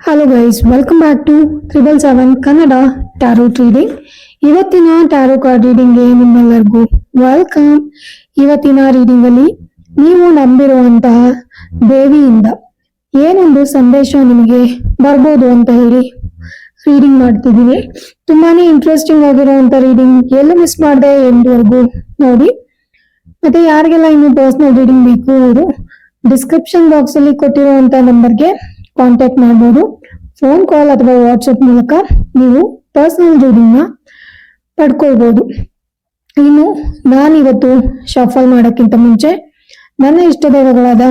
Hello guys welcome back to triple seven Kannada tarot reading ಇವತ್ತಿನ tarot card ರೀಡಿಂಗ್ಗೆ ನಿಮ್ಮೆಲ್ಲರಿಗೂ welcome ಇವತ್ತಿನ reading ಅಲ್ಲಿ ನೀವು ನಂಬಿರುವಂತಹ ದೇವಿಯಿಂದ ಏನೊಂದು ಸಂದೇಶ ನಿಮಗೆ ಬರ್ಬೋದು ಅಂತ ಹೇಳಿ ರೀಡಿಂಗ್ ಮಾಡ್ತಿದ್ದೀವಿ ತುಂಬಾನೇ ಇಂಟ್ರೆಸ್ಟಿಂಗ್ ಆಗಿರುವಂತ ರೀಡಿಂಗ್ ಎಲ್ಲ ಮಿಸ್ ಮಾಡಿದೆ ಎಂದವರೆಗೂ ನೋಡಿ. ಮತ್ತೆ ಯಾರಿಗೆಲ್ಲ ಇನ್ನು ಪರ್ಸನಲ್ ರೀಡಿಂಗ್ ಬೇಕು, ಅವರು ಡಿಸ್ಕ್ರಿಪ್ಷನ್ ಬಾಕ್ಸ್ ಅಲ್ಲಿ ಕೊಟ್ಟಿರುವಂತ ನಂಬರ್ಗೆ ಕಾಂಟ್ಯಾಕ್ಟ್ ಮಾಡಬಹುದು ಫೋನ್ ಕಾಲ್ ಅಥವಾ ವಾಟ್ಸ್ಆಪ್ ಮೂಲಕ ನೀವು ಪರ್ಸನಲ್ ರೀಡಿಂಗ್ನ ಪಡ್ಕೊಳ್ಬಹುದು ಇನ್ನು ನಾನಿವತ್ತು ಶಫಲ್ ಮಾಡೋಕ್ಕಿಂತ ಮುಂಚೆ ನನ್ನ ಇಷ್ಟ ದೈವಗಳಾದ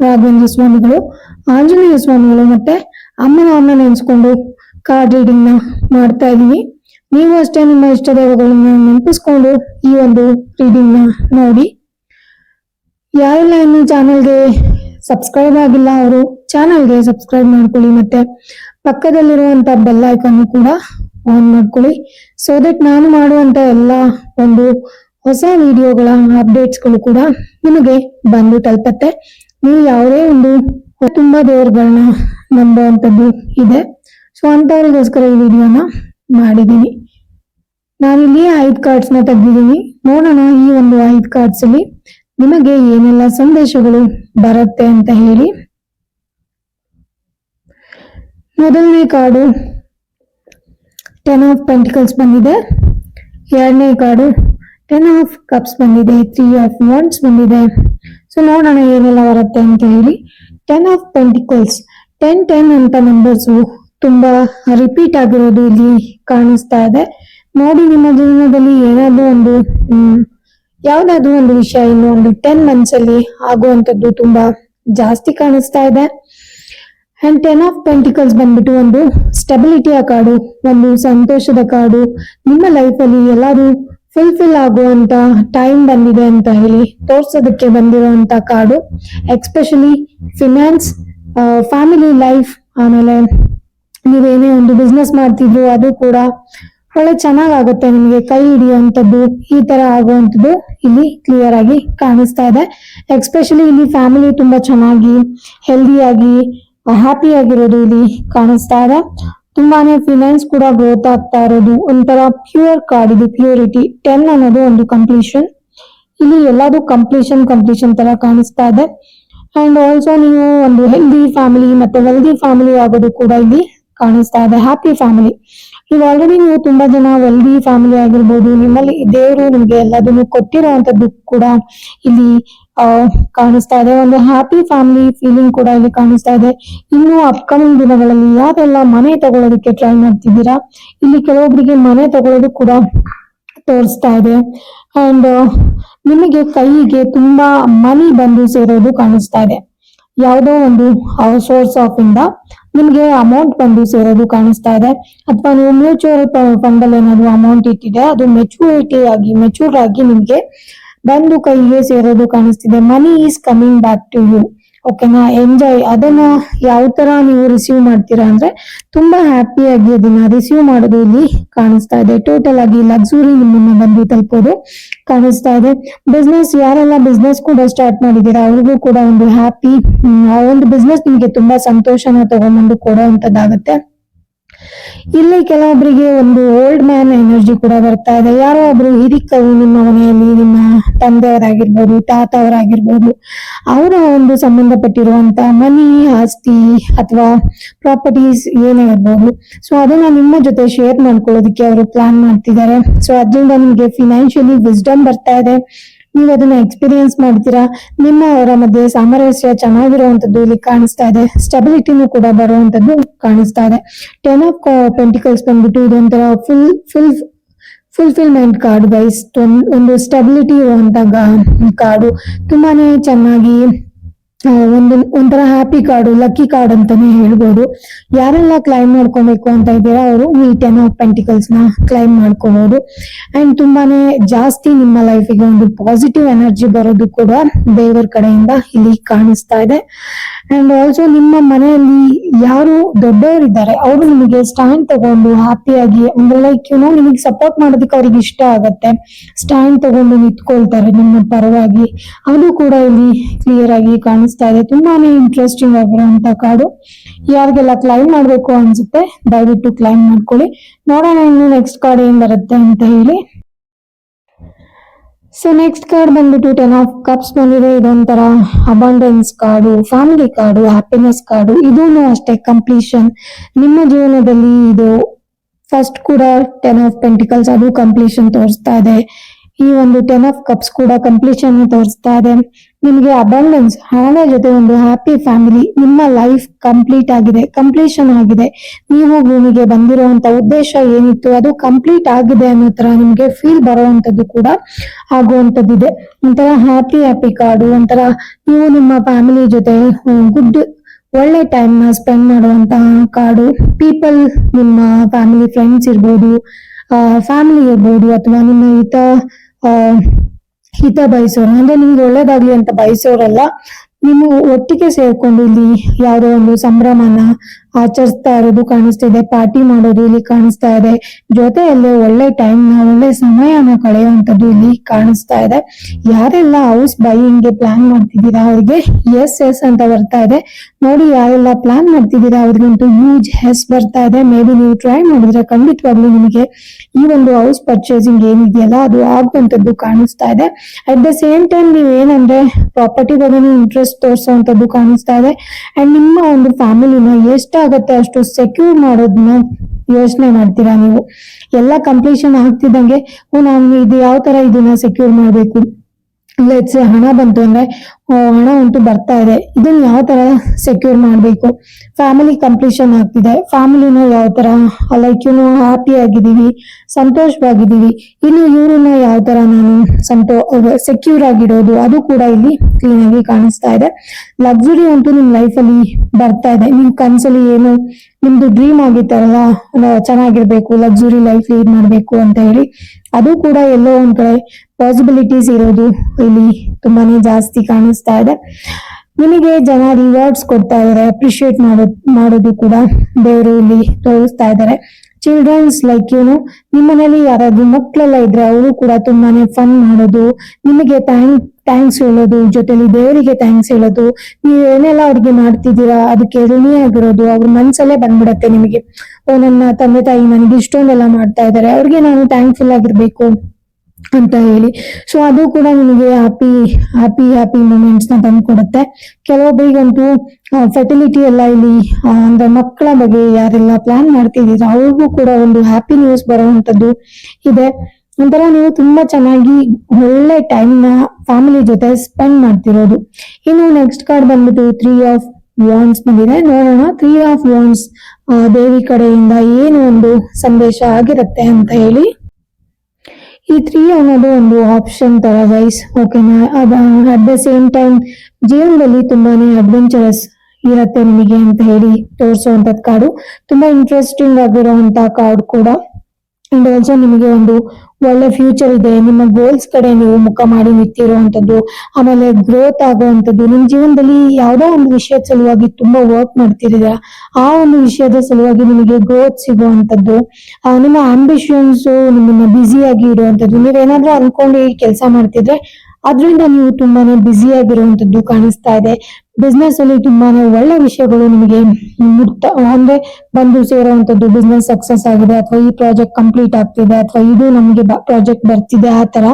ರಾಘವೇಂದ್ರ ಸ್ವಾಮಿಗಳು, ಆಂಜನೇಯ ಸ್ವಾಮಿಗಳು ಮತ್ತೆ ಅಮ್ಮನ ಅಮ್ಮ ನೆನೆಸ್ಕೊಂಡು ಕಾರ್ಡ್ ರೀಡಿಂಗ್ನ ಮಾಡ್ತಾ ಇದೀನಿ ನೀವು ಅಷ್ಟೇ ನಿಮ್ಮ ಇಷ್ಟ ದೈವಗಳನ್ನ ನೆನಪಿಸ್ಕೊಂಡು ಈ ಒಂದು ರೀಡಿಂಗ್ನ ನೋಡಿ. ಯಾರೆಲ್ಲ ಇನ್ನು ಚಾನಲ್ಗೆ ಸಬ್ಸ್ಕ್ರೈಬ್ ಆಗಿಲ್ಲ ಅವರು ಚಾನಲ್ಗೆ ಸಬ್ಸ್ಕ್ರೈಬ್ ಮಾಡ್ಕೊಳ್ಳಿ ಮತ್ತೆ ಪಕ್ಕದಲ್ಲಿರುವಂತ ಬೆಲ್ ಐಕಾನ್ ಕೂಡ ಆನ್ ಮಾಡ್ಕೊಳ್ಳಿ. ಸೊ ದಟ್ ನಾನು ಮಾಡುವಂತ ಎಲ್ಲ ಒಂದು ಹೊಸ ವಿಡಿಯೋಗಳ ಅಪ್ಡೇಟ್ಸ್ಗಳು ಕೂಡ ನಿಮಗೆ ಬಂದು ತಲುಪತ್ತೆ. ನೀವು ಯಾವುದೇ ಒಂದು ತುಂಬಾ ದೇವರುಗಳನ್ನ ನಂಬುವಂಥದ್ದು ಇದೆ. ಸೊ ಅಂತವರಿಗೋಸ್ಕರ ಈ ವಿಡಿಯೋನ ಮಾಡಿದ್ದೀನಿ. ನಾನಿಲ್ಲಿ ಐದು ಕಾರ್ಡ್ಸ್ನ ತೆಗೆದಿದ್ದೀನಿ. ನೋಡೋಣ ಈ ಒಂದು ಐದು ಕಾರ್ಡ್ಸ್ ಅಲ್ಲಿ ನಿಮಗೆ ಏನೆಲ್ಲ ಸಂದೇಶಗಳು ಬರುತ್ತೆ ಅಂತ ಹೇಳಿ. ಮೊದಲನೇ ಕಾರ್ಡು ಟೆನ್ ಆಫ್ ಪೆಂಟಿಕಲ್ಸ್ ಬಂದಿದೆ. ಎರಡನೇ ಕಾರ್ಡು ಟೆನ್ ಆಫ್ ಕಪ್ಸ್ ಬಂದಿದೆ ತ್ರೀ ಆಫ್ ವಾಂಡ್ಸ್ ಬಂದಿದೆ. ಸೊ ನೋಡೋಣ ಏನೆಲ್ಲ ಬರುತ್ತೆ ಅಂತ ಹೇಳಿ. Ten of pentacles ten ten ಅಂತ ನಂಬರ್ಸು ತುಂಬಾ ರಿಪೀಟ್ ಆಗಿರೋದು ಇಲ್ಲಿ ಕಾಣಿಸ್ತಾ ಇದೆ. ನೋಡಿ ನಿಮ್ಮ ಜೀವನದಲ್ಲಿ ಏನಾದ್ರೂ ಒಂದು ಯಾವ್ದಾದ್ರು ಒಂದು ವಿಷಯ ಇನ್ನು ಒಂದು ಟೆನ್ ಮಂತ್ಸ್ ಅಲ್ಲಿ ಆಗುವಂತದ್ದು ತುಂಬಾ ಜಾಸ್ತಿ ಕಾಣಿಸ್ತಾ ಇದೆ. ಅಂಡ್ ಟೆನ್ ಆಫ್ ಪೆಂಟಿಕಲ್ಸ್ ಬಂದ್ಬಿಟ್ಟು ಒಂದು ಸ್ಟೆಬಿಲಿಟಿಯ ಕಾಡು, ಒಂದು ಸಂತೋಷದ ಕಾಡು, ನಿಮ್ಮ ಲೈಫ್ ಅಲ್ಲಿ ಎಲ್ಲಾರು ಫುಲ್ಫಿಲ್ ಆಗುವಂತ ಟೈಮ್ ಬಂದಿದೆ ಅಂತ ಹೇಳಿ ತೋರ್ಸೋದಕ್ಕೆ ಬಂದಿರುವಂತ ಕಾಡು. ಎಕ್ಸ್ಪೆಷಲಿ ಫಿನಾನ್ಸ್ ಫ್ಯಾಮಿಲಿ ಲೈಫ್ ಆಮೇಲೆ ನೀವೇನೇ ಒಂದು ಬಿಸ್ನೆಸ್ ಮಾಡ್ತಿದ್ರು ಅದು ಕೂಡ ಒಳ್ಳೆ ಚೆನ್ನಾಗಾಗುತ್ತೆ ನಿಮಗೆ, ಕೈ ಹಿಡಿಯುವಂಥದ್ದು, ಈ ತರ ಆಗುವಂಥದ್ದು ಇಲ್ಲಿ ಕ್ಲಿಯರ್ ಆಗಿ ಕಾಣಿಸ್ತಾ ಇದೆ. ಎಕ್ಸ್ಪೆಷಲಿ ಇಲ್ಲಿ ಫ್ಯಾಮಿಲಿ ತುಂಬಾ ಚೆನ್ನಾಗಿ ಹೆಲ್ದಿಯಾಗಿ ಹ್ಯಾಪಿ ಆಗಿರೋದು ಇಲ್ಲಿ ಕಾಣಿಸ್ತಾ ಇದೆ. ತುಂಬಾನೇ ಫಿನಾನ್ಸ್ ಕೂಡ ಗ್ರೋತ್ ಆಗ್ತಾ ಇರೋದು. ಒಂಥರ ಪ್ಯೂರ್ ಕಾರ್ಡ್ ಇದು ಪ್ಯೂರಿಟಿ ಟೆನ್ ಅನ್ನೋದು ಒಂದು ಕಂಪ್ಲೀಷನ್ ಇಲ್ಲಿ ಎಲ್ಲದೂ ಕಂಪ್ಲೀಷನ್ ಕಂಪ್ಲೀಷನ್ ತರ ಕಾಣಿಸ್ತಾ ಇದೆ. ಅಂಡ್ ಆಲ್ಸೋ ನೀವು ಒಂದು ಹೆಲ್ದಿ ಫ್ಯಾಮಿಲಿ ಮತ್ತೆ ವೆಲ್ದಿ ಫ್ಯಾಮಿಲಿ ಆಗೋದು ಕೂಡ ಇಲ್ಲಿ ಕಾಣಿಸ್ತಾ ಇದೆ. ಹ್ಯಾಪಿ ಫ್ಯಾಮಿಲಿ ನೀವು ಆಲ್ರೆಡಿ ನೀವು ತುಂಬಾ ಜನ ವೆಲ್ದಿ ಫ್ಯಾಮಿಲಿ ಆಗಿರ್ಬೋದು. ನಿಮ್ಮಲ್ಲಿ ದೇವರು ನಿಮ್ಗೆ ಎಲ್ಲದನ್ನು ಕೊಟ್ಟಿರುವಂತದ್ದು ಕೂಡ ಇಲ್ಲಿ ಆ, ಕಾಣಿಸ್ತಾ ಇದೆ. ಒಂದು ಹ್ಯಾಪಿ ಫ್ಯಾಮಿಲಿ ಫೀಲಿಂಗ್ ಕೂಡ ಇಲ್ಲಿ ಕಾಣಿಸ್ತಾ ಇದೆ. ಇನ್ನು ಅಪ್ಕಮಿಂಗ್ ದಿನಗಳಲ್ಲಿ ಯಾರೆಲ್ಲ ಮನೆ ತಗೊಳ್ಳೋದಕ್ಕೆ ಟ್ರೈ ಮಾಡ್ತಿದ್ದೀರಾ? ಇಲ್ಲಿ ಕೆಲವೊಬ್ಬರಿಗೆ ಮನೆ ತಗೊಳ್ಳೋದು ಕೂಡ ತೋರಿಸ್ತಾ ಇದೆ. ಅಂಡ್ ನಿಮಗೆ ಕೈಗೆ ತುಂಬಾ ಮನಿ ಬಂದು ಸೇರೋದು ಕಾಣಿಸ್ತಾ ಇದೆ. ಯಾವುದೋ ಒಂದು ಸೋರ್ಸ್ ಆಫ್ ಇಂದ ನಿಮ್ಗೆ ಅಮೌಂಟ್ ಬಂದು ಸೇರೋದು ಕಾಣಿಸ್ತಾ ಇದೆ. ಅಥವಾ ನೀವು ಮ್ಯೂಚುವಲ್ ಫಂಡ್ ಅಲ್ಲಿ ಏನಾದ್ರು ಅಮೌಂಟ್ ಇಟ್ಟಿದೆ ಅದು ಮೆಚುರಿಟಿ ಆಗಿ ಮೆಚೂರ್ ಆಗಿ ನಿಮ್ಗೆ ಬಂದು ಕೈಗೆ ಸೇರೋದು ಕಾಣಿಸ್ತಿದೆ. Money is coming back to you ಓಕೆನಾ ಎಂಜಾಯ್ ಅದನ್ನ ಯಾವ ತರ ನೀವು ರಿಸೀವ್ ಮಾಡ್ತೀರಾ ಅಂದ್ರೆ ತುಂಬಾ ಹ್ಯಾಪಿ ಆಗಿ ಅದನ್ನ ರಿಸೀವ್ ಮಾಡೋದು ಇಲ್ಲಿ ಕಾಣಿಸ್ತಾ ಇದೆ. ಟೋಟಲ್ ಆಗಿ ಲಕ್ಸುರಿ ನಿಮ್ಮನ್ನ ಬಂದು ತಲುಪೋದು ಕಾಣಿಸ್ತಾ ಇದೆ. ಬಿಸ್ನೆಸ್ ಯಾರೆಲ್ಲ ಬಿಸ್ನೆಸ್ ಕೂಡ ಸ್ಟಾರ್ಟ್ ಮಾಡಿದ್ದೀರಾ, ಅವ್ರಿಗೂ ಕೂಡ ಒಂದು ಹ್ಯಾಪಿ ಆ ಒಂದು ಬಿಸ್ನೆಸ್ ನಿಮ್ಗೆ ತುಂಬಾ ಸಂತೋಷನ ತಗೊಂಡ್ಬಂದು ಕೊಡುವಂತದ್ದಾಗತ್ತೆ ಇಲ್ಲಿ ಕೆಲವೊಬ್ಬರಿಗೆ ಒಂದು ಓಲ್ಡ್ ಮ್ಯಾನ್ ಎನರ್ಜಿ ಕೂಡ ಬರ್ತಾ ಇದೆ. ಯಾರೋ ಒಬ್ರು ಹಿರಿಕರು ನಿಮ್ಮ ಮನೆಯಲ್ಲಿ, ನಿಮ್ಮ ತಂದೆಯವರಾಗಿರ್ಬೋದು ತಾತ ಅವರಾಗಿರ್ಬೋದು ಅವರ ಒಂದು ಸಂಬಂಧಪಟ್ಟಿರುವಂತ ಮನಿ, ಆಸ್ತಿ ಅಥವಾ ಪ್ರಾಪರ್ಟೀಸ್ ಏನೇ ಇರ್ಬೋದು. ಸೊ ಅದನ್ನ ನಿಮ್ಮ ಜೊತೆ ಶೇರ್ ಮಾಡ್ಕೊಳ್ಳೋದಕ್ಕೆ ಅವರು ಪ್ಲಾನ್ ಮಾಡ್ತಿದ್ದಾರೆ. ಸೊ ಅದರಿಂದ ನಿಮ್ಗೆ ಫಿನಾನ್ಷಿಯಲಿ ವಿಸ್ಡಮ್ ಬರ್ತಾ ಇದೆ. ನೀವು ಅದನ್ನ ಎಕ್ಸ್ಪೀರಿಯನ್ಸ್ ಮಾಡ್ತೀರಾ? ನಿಮ್ಮ ಅವರ ಮಧ್ಯೆ ಸಾಮರಸ್ಯ ಚೆನ್ನಾಗಿರುವಂತದ್ದು ಇಲ್ಲಿ ಕಾಣಿಸ್ತಾ ಇದೆ. ಸ್ಟೆಬಿಲಿಟಿನೂ ಕೂಡ ಬರುವಂತದ್ದು ಕಾಣಿಸ್ತಾ ಇದೆ. ಟೆನ್ ಆಫ್ ಪೆಂಟಿಕಲ್ಸ್ ಬಂದ್ಬಿಟ್ಟು ಇದೊಂಥರ full full fulfilment card guys ಒಂದು ಸ್ಟೆಬಿಲಿಟಿ ಇರುವಂತ ಕಾರ್ಡು ತುಂಬಾನೇ ಚೆನ್ನಾಗಿ ಒಂದು, ಒಂಥರ ಹ್ಯಾಪಿ ಕಾರ್ಡು ಲಕ್ಕಿ ಕಾರ್ಡ್ ಅಂತಾನೆ ಹೇಳ್ಬೋದು. ಯಾರೆಲ್ಲ ಕ್ಲೈಮ್ ಮಾಡ್ಕೊಬೇಕು ಅಂತ ಇದ್ದೀರಾ, ಅವರು ಈ ಟೆನ್ ಆಫ್ ಪೆಂಟಿಕಲ್ಸ್ನ ಕ್ಲೈಮ್ ಮಾಡ್ಕೋಬಹುದು ಅಂಡ್ ತುಂಬಾನೇ ಜಾಸ್ತಿ ನಿಮ್ಮ ಲೈಫಿಗೆ ಒಂದು ಪಾಸಿಟಿವ್ ಎನರ್ಜಿ ಬರೋದು ಕೂಡ ದೇವರ ಕಡೆಯಿಂದ ಇಲ್ಲಿ ಕಾಣಿಸ್ತಾ ಇದೆ. ಅಂಡ್ ಆಲ್ಸೋ ನಿಮ್ಮ ಮನೆಯಲ್ಲಿ ಯಾರು ದೊಡ್ಡವರಿದ್ದಾರೆ, ಅವರು ನಿಮಗೆ ಸ್ಟ್ಯಾಂಡ್ ತಗೊಂಡು ಹ್ಯಾಪಿಯಾಗಿ ಅಂದ್ರೆ ಲೈಕ್ ಏನೋ ನಿಮಗೆ ಸಪೋರ್ಟ್ ಮಾಡೋದಕ್ಕೆ ಅವ್ರಿಗೆ ಇಷ್ಟ ಆಗತ್ತೆ. ಸ್ಟ್ಯಾಂಡ್ ತಗೊಂಡು ನಿಂತ್ಕೊಳ್ತಾರೆ, ನಿಮ್ಮ ಪರವಾಗಿ. ಅದು ಕೂಡ ಇಲ್ಲಿ ಕ್ಲಿಯರ್ ಆಗಿ ಕಾಣಿಸ್ತಾ ಇದೆ. ತುಂಬಾನೇ ಇಂಟ್ರೆಸ್ಟಿಂಗ್ ಆಗಿರುವಂತ ಕಾಡು. ಯಾರಿಗೆಲ್ಲ ಕ್ಲೈಮ್ ಮಾಡ್ಬೇಕು ಅನ್ಸುತ್ತೆ, ದಯವಿಟ್ಟು ಕ್ಲೈಮ್ ಮಾಡ್ಕೊಳ್ಳಿ. ನೋಡೋಣ ಇನ್ನು ನೆಕ್ಸ್ಟ್ ಕಾರ್ಡ್ ಏನ್ ಬರುತ್ತೆ ಅಂತ ಹೇಳಿ. ಸೊ ನೆಕ್ಸ್ಟ್ ಕಾರ್ಡ್ ಬಂದ್ಬಿಟ್ಟು ಟೆನ್ ಆಫ್ ಕಪ್ಸ್ ಬಂದಿದೆ. ಇದೊಂಥರ abundance card family card happiness card ಇದೂ ಅಷ್ಟೇ ಕಂಪ್ಲೀಷನ್ ನಿಮ್ಮ ಜೀವನದಲ್ಲಿ ಇದು ಫಸ್ಟ್ ಕೂಡ ಟೆನ್ ಆಫ್ ಪೆಂಟಿಕಲ್ಸ್ ಅದು ಕಂಪ್ಲೀಷನ್ ತೋರಿಸ್ತಾ ಇದೆ. ಈ ಒಂದು ಟೆನ್ ಆಫ್ ಕಪ್ಸ್ ಕೂಡ ಕಂಪ್ಲೀಷನ್ ತೋರಿಸ್ತಾ ಇದೆ. ನಿಮಗೆ ಅಬಂಡೆನ್ಸ್ ಹಣ ಜೊತೆ ಒಂದು ಹ್ಯಾಪಿ ಫ್ಯಾಮಿಲಿ ನಿಮ್ಮ ಲೈಫ್ ಕಂಪ್ಲೀಟ್ ಆಗಿದೆ ಕಂಪ್ಲೀಷನ್ ಆಗಿದೆ. ನೀವು ಭೂಮಿಗೆ ಬಂದಿರುವಂತ ಉದ್ದೇಶ ಏನಿತ್ತು, ಅದು ಕಂಪ್ಲೀಟ್ ಆಗಿದೆ ಅನ್ನೋ ತರ ನಿಮ್ಗೆ ಫೀಲ್ ಬರುವಂತದ್ದು ಕೂಡ ಆಗುವಂತದ್ದಿದೆ ಒಂಥರ ಹ್ಯಾಪಿ ಹ್ಯಾಪಿ ಕಾರ್ಡು ಒಂಥರ ನೀವು ನಿಮ್ಮ ಫ್ಯಾಮಿಲಿ ಜೊತೆ ಗುಡ್ ಒಳ್ಳೆ ಟೈಮ್ನ ಸ್ಪೆಂಡ್ ಮಾಡುವಂತಹ ಕಾರ್ಡು ಪೀಪಲ್ ನಿಮ್ಮ ಫ್ಯಾಮಿಲಿ ಫ್ರೆಂಡ್ಸ್ ಇರ್ಬೋದು ಫ್ಯಾಮಿಲಿ ಇರ್ಬೋದು, ಅಥವಾ ನಿಮ್ಮ ಹಿತ ಆ, ಹಿತ ಬಯಸೋರು. ಅಂದ್ರೆ ನಿಮ್ಗೆ ಒಳ್ಳೇದಾಗ್ಲಿ ಅಂತ ಬಯಸೋರಲ್ಲ ನೀವು ಒಟ್ಟಿಗೆ ಸೇರ್ಕೊಂಡು ಇಲ್ಲಿ ಯಾವುದೋ ಒಂದು ಸಂಭ್ರಮನ ಆಚರಿಸ್ತಾ ಇರೋದು ಕಾಣಿಸ್ತಿದೆ ಪಾರ್ಟಿ ಮಾಡೋದು ಇಲ್ಲಿ ಕಾಣಿಸ್ತಾ ಇದೆ. ಜೊತೆಯಲ್ಲಿ ಒಳ್ಳೆ ಟೈಮ್ನ, ಒಳ್ಳೆ ಸಮಯನ ಕಳೆಯುವಂತದ್ದು ಇಲ್ಲಿ ಕಾಣಿಸ್ತಾ ಇದೆ. ಯಾರೆಲ್ಲ ಹೌಸ್ ಬೈಯಿಂಗ್ಗೆ ಪ್ಲಾನ್ ಮಾಡ್ತಿದ್ದೀರಾ ಅವ್ರಿಗೆ ಎಸ್ ಎಸ್ ಅಂತ ಬರ್ತಾ ಇದೆ. ನೋಡಿ ಯಾರೆಲ್ಲ ಪ್ಲಾನ್ ಮಾಡ್ತಿದ್ದೀರಾ ಅವ್ರಿಗಂತೂ ಯೂಜ್ ಹೆಸ್ ಬರ್ತಾ ಇದೆ. ಮೇ ಬಿ ನೀವು ಟ್ರೈ ಮಾಡಿದ್ರೆ ಖಂಡಿತವಾಗ್ಲೂ ನಿಮಗೆ ಈ ಒಂದು ಹೌಸ್ ಪರ್ಚೇಸಿಂಗ್ ಏನಿದೆಯಲ್ಲ ಅದು ಆಗುವಂತದ್ದು ಕಾಣಿಸ್ತಾ ಇದೆ. ಅಟ್ ದ ಸೇಮ್ ಟೈಮ್ ನೀವು ಏನಂದ್ರೆ ಪ್ರಾಪರ್ಟಿ ಬಗ್ಗೆ ಇಂಟ್ರೆಸ್ಟ್ ತೋರಿಸುವಂತದ್ದು ಕಾಣಿಸ್ತಾ ಇದೆ. ಅಂಡ್ ನಿಮ್ಮ ಒಂದು ಫ್ಯಾಮಿಲಿನ ಎಷ್ಟಾಗತ್ತೆ ಅಷ್ಟು ಸೆಕ್ಯೂರ್ ಮಾಡೋದನ್ನ ಯೋಚನೆ ಮಾಡ್ತೀರಾ ನೀವು? ಎಲ್ಲ ಕಂಪ್ಲೀಷನ್ ಆಗ್ತಿದ್ದಂಗೆ ನಾನು ಇದು ಯಾವ ತರ ಇದನ್ನ ಸೆಕ್ಯೂರ್ ಮಾಡಬೇಕು? ಲೆಟ್ಸ್ ಹಣ ಬಂತು ಅಂದ್ರೆ ಹಣ ಉಂಟು ಬರ್ತಾ ಇದೆ. ಇದನ್ನ ಯಾವ ತರ ಸೆಕ್ಯೂರ್ ಮಾಡಬೇಕು? ಫ್ಯಾಮಿಲಿ ಕಂಪ್ಲೀಷನ್ ಆಗ್ತಿದೆ. ಫ್ಯಾಮಿಲಿನ ಯಾವ ತರ ಲೈಕ್ ಏನು ಹ್ಯಾಪಿ ಆಗಿದೀವಿ ಸಂತೋಷವಾಗಿದ್ದೀವಿ. ಇನ್ನು ಇವ್ರನ್ನ ಯಾವ ತರ ನಾನು ಸಂತೋ ಸೆಕ್ಯೂರ್ ಆಗಿಡೋದು ಅದು ಕೂಡ ಇಲ್ಲಿ ಕ್ಲೀನ್ ಆಗಿ ಕಾಣಿಸ್ತಾ ಇದೆ. ಲಕ್ಸುರಿ ಅಂತೂ ನಿಮ್ ಲೈಫ್ ಅಲ್ಲಿ ಬರ್ತಾ ಇದೆ. ನಿಮ್ ಕನ್ಸಲ್ಲಿ ಏನು ನಿಮ್ದು ಡ್ರೀಮ್ ಆಗಿತ್ತಾರಲ್ಲ ಆ, ಚೆನ್ನಾಗಿರ್ಬೇಕು ಲಕ್ಸುರಿ ಲೈಫ್ ಲೀಡ್ ಮಾಡ್ಬೇಕು ಅಂತ ಹೇಳಿ ಅದು ಕೂಡ ಎಲ್ಲೋ ಒಂದ್ ಕಡೆ ಪಾಸಿಬಿಲಿಟೀಸ್ ಇರೋದು ಇಲ್ಲಿ ತುಂಬಾನೇ ಜಾಸ್ತಿ ಕಾಣಿಸ್ತಾ ಇದೆ. ನಿಮಗೆ ಜನ ರಿವಾರ್ಡ್ಸ್ ಕೊಡ್ತಾ ಇದಾರೆ ಅಪ್ರಿಶಿಯೇಟ್ ಮಾಡೋದು ಮಾಡೋದು ಕೂಡ ದೇವರು ಇಲ್ಲಿ ತೋರಿಸ್ತಾ ಇದ್ದಾರೆ. ಚಿಲ್ಡ್ರನ್ಸ್ ಲೈಕ್ ಏನು ನಿಮ್ಮನೇಲಿ ಯಾರಾದ್ರೂ ಮಕ್ಕಳೆಲ್ಲ ಇದ್ರೆ ಅವರು ಕೂಡ ತುಂಬಾನೇ ಫನ್ ಮಾಡೋದು, ನಿಮಗೆ ಥ್ಯಾಂಕ್ ಥ್ಯಾಂಕ್ಸ್ ಹೇಳೋದು, ಜೊತೆಲಿ ದೇವರಿಗೆ ಥ್ಯಾಂಕ್ಸ್ ಹೇಳೋದು, ನೀವು ಏನೆಲ್ಲ ಅವ್ರಿಗೆ ಮಾಡ್ತಿದ್ದೀರಾ, ಅದಕ್ಕೆ ಋಣಿ ಆಗಿರೋದು ಅವ್ರ ಮನ್ಸಲ್ಲೇ ಬಂದ್ಬಿಡತ್ತೆ ನಿಮಗೆ. ಓ, ನನ್ನ ತಂದೆ ತಾಯಿ ನನಗೆ ಇಷ್ಟೊಂದೆಲ್ಲ ಮಾಡ್ತಾ ಇದ್ದಾರೆ, ಅವ್ರಿಗೆ ನಾನು ಥ್ಯಾಂಕ್ಫುಲ್ ಆಗಿರ್ಬೇಕು. ಅಂತ ಹೇಳಿ. ಸೊ ಅದು ಕೂಡ ನಿಮಗೆ ಹ್ಯಾಪಿ ಹ್ಯಾಪಿ ಹ್ಯಾಪಿ ಮೂಮೆಂಟ್ಸ್ನ ತಂದ್ಕೊಡುತ್ತೆ. ಕೆಲವೊಬ್ಬರಿಗಂತೂ ಫೆಟಿಲಿಟಿ ಎಲ್ಲ ಇಲ್ಲಿ ಅಂದ್ರೆ ಮಕ್ಕಳ ಬಗ್ಗೆ ಯಾರೆಲ್ಲ ಪ್ಲಾನ್ ಮಾಡ್ತಿದ್ದೀರಾ, ಅವ್ರಿಗೂ ಕೂಡ ಒಂದು ಹ್ಯಾಪಿ ನ್ಯೂಸ್ ಬರುವಂತದ್ದು ಇದೆ. ಒಂಥರ ನೀವು ತುಂಬಾ ಚೆನ್ನಾಗಿ ಒಳ್ಳೆ ಟೈಮ್ನ ಫ್ಯಾಮಿಲಿ ಜೊತೆ ಸ್ಪೆಂಡ್ ಮಾಡ್ತಿರೋದು. ಇನ್ನು ನೆಕ್ಸ್ಟ್ ಕಾರ್ಡ್ ಬಂದ್ಬಿಟ್ಟು ತ್ರೀ ಆಫ್ ವಾನ್ಸ್ ಬಂದಿದೆ. ನೋಡೋಣ ತ್ರೀ ಆಫ್ ವಾನ್ಸ್ ದೇವಿ ಕಡೆಯಿಂದ ಏನು ಒಂದು ಸಂದೇಶ ಆಗಿರುತ್ತೆ ಅಂತ ಹೇಳಿ. ಈ ತ್ರೀ ಅನ್ನೋದು ಒಂದು ಆಪ್ಷನ್ ತರ ವೈಸ್ ಓಕೆನಾ ಅದ ಅಟ್ ದ ಸೇಮ್ ಟೈಮ್ ಜೀವನದಲ್ಲಿ ತುಂಬಾನೇ ಅಡ್ವೆಂಚರಸ್ ಇರತ್ತೆ ನಿಮಗೆ ಅಂತ ಹೇಳಿ ತೋರಿಸುವಂತದ್ ಕಾರ್ಡು ತುಂಬಾ ಇಂಟ್ರೆಸ್ಟಿಂಗ್ ಆಗಿರುವಂತ ಕಾರ್ಡ್ ಕೂಡ. ಅಂಡ್ ಆಲ್ಸೋ ನಿಮಗೆ ಒಂದು ಒಳ್ಳೆ ಫ್ಯೂಚರ್ ಇದೆ. ನಿಮ್ಮ ಗೋಲ್ಸ್ ಕಡೆ ನೀವು ಮುಖ ಮಾಡಿ ನಿಂತಿರುವಂತದ್ದು, ಆಮೇಲೆ ಗ್ರೋತ್ ಆಗುವಂತದ್ದು ನಿಮ್ ಜೀವನದಲ್ಲಿ ಯಾವ್ದೋ ಒಂದು ವಿಷಯದ ಸಲುವಾಗಿ ತುಂಬಾ ವರ್ಕ್ ಮಾಡ್ತಿದ್ದೀರಾ? ಆ ಒಂದು ವಿಷಯದ ಸಲುವಾಗಿ ನಿಮಗೆ ಗ್ರೋತ್ ಸಿಗುವಂತದ್ದು ನಿಮ್ಮ ಆಂಬಿಷನ್ಸ್ ನಿಮ್ಮನ್ನ ಬ್ಯುಸಿ ಆಗಿ ಇರುವಂತದ್ದು, ನೀವೇನಾದ್ರೂ ಅನ್ಕೊಂಡು ಕೆಲಸ ಮಾಡ್ತಿದ್ರೆ, ಅದ್ರಿಂದ ನೀವು ತುಂಬಾನೇ ಬ್ಯುಸಿ ಆಗಿರುವಂತದ್ದು ಕಾಣಿಸ್ತಾ ಇದೆ. ಬಿಸ್ನೆಸ್ ಅಲ್ಲಿ ತುಂಬಾನೇ ಒಳ್ಳೆ ವಿಷಯಗಳು ನಿಮಗೆ ಮುಟ್ಟ ಅಂದ್ರೆ ಬಂದು ಸೇರುವಂತದ್ದು ಬಿಸ್ನೆಸ್ ಸಕ್ಸಸ್ ಆಗಿದೆ, ಅಥವಾ ಈ ಪ್ರಾಜೆಕ್ಟ್ ಕಂಪ್ಲೀಟ್ ಆಗ್ತಿದೆ, ಅಥವಾ ಇದು ನಮಗೆ ಪ್ರಾಜೆಕ್ಟ್ ಬರ್ತಿದೆ ಆ ತರ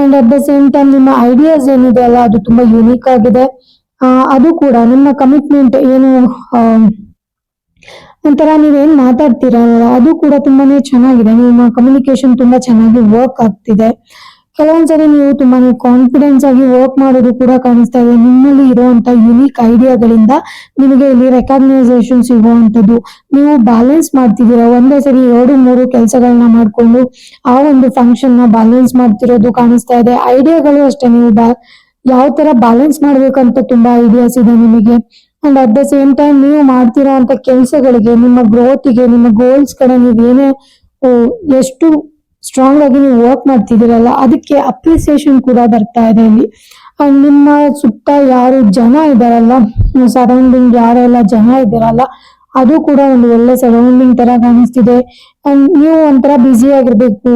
and at the same time ನಿಮ್ಮ ಐಡಿಯಾಸ್ ಏನಿದೆ ಅಲ್ಲ, ಅದು ತುಂಬಾ ಯುನೀಕ್ ಆಗಿದೆ. ಅದು ಕೂಡ ನಿಮ್ಮ ಕಮಿಟ್ಮೆಂಟ್ ಏನು ಒಂಥರ ನೀವೇನ್ ಮಾತಾಡ್ತೀರಲ್ಲ, ಅದು ಕೂಡ ತುಂಬಾನೇ ಚೆನ್ನಾಗಿದೆ. ನಿಮ್ಮ ಕಮ್ಯುನಿಕೇಶನ್ ತುಂಬಾ ಚೆನ್ನಾಗಿ ವರ್ಕ್ ಆಗ್ತಿದೆ. ಕೆಲವೊಂದ್ಸರಿ ನೀವು ತುಂಬಾನೇ ಕಾನ್ಫಿಡೆನ್ಸ್ ಆಗಿ ವರ್ಕ್ ಮಾಡೋದು ಕೂಡ ಕಾಣಿಸ್ತಾ ಇದೆ. ನಿಮ್ಮಲ್ಲಿ ಇರುವಂತ ಯುನೀಕ್ ಐಡಿಯಾಗಳಿಂದ ನಿಮಗೆ ಇಲ್ಲಿ ರೆಕಗ್ನೈಸೇಷನ್ ಸಿಗುವಂತದ್ದು ನೀವು ಬ್ಯಾಲೆನ್ಸ್ ಮಾಡ್ತಿದ್ದೀರಾ? ಒಂದೇ ಸರಿ ಎರಡು, ಮೂರು ಕೆಲಸಗಳನ್ನ ಮಾಡ್ಕೊಂಡು ಆ ಒಂದು ಫಂಕ್ಷನ್ನ ಬ್ಯಾಲೆನ್ಸ್ ಮಾಡ್ತಿರೋದು ಕಾಣಿಸ್ತಾ ಇದೆ. ಐಡಿಯಾಗಳು ಅಷ್ಟೇ, ನೀವು ಯಾವ ತರ ಬ್ಯಾಲೆನ್ಸ್ ಮಾಡ್ಬೇಕಂತ ತುಂಬಾ ಐಡಿಯಾಸ್ ಇದೆ ನಿಮಗೆ. And at the same time ನೀವು ಮಾಡ್ತಿರೋಂತ ಕೆಲಸಗಳಿಗೆ, ನಿಮ್ಮ ಗ್ರೋತ್ಗೆ ನಿಮ್ಮ ಗೋಲ್ಸ್ ಕಡೆ ನೀವೇನೇ ಎಷ್ಟು ಸ್ಟ್ರಾಂಗ್ ಆಗಿ ನೀವು ವರ್ಕ್ ಮಾಡ್ತಿದ್ದೀರಲ್ಲ, ಅದಕ್ಕೆ ಅಪ್ರಿಸಿಯೇಷನ್ ಕೂಡ ಬರ್ತಾ ಇದೆ ಇಲ್ಲಿ. ನಿಮ್ಮ ಸುತ್ತ ಯಾರು ಜನ ಇದಾರಲ್ಲ ಸರೌಂಡಿಂಗ್ ಯಾರೆಲ್ಲ ಜನ ಇದ್ದೀರಲ್ಲ ಅದು ಕೂಡ ಒಂದು ಒಳ್ಳೆ ಸರೌಂಡಿಂಗ್ ತರ ಕಾಣಿಸ್ತಿದೆ. ಅಂಡ್ ನೀವು ಒಂಥರ ಬ್ಯುಸಿ ಆಗಿರ್ಬೇಕು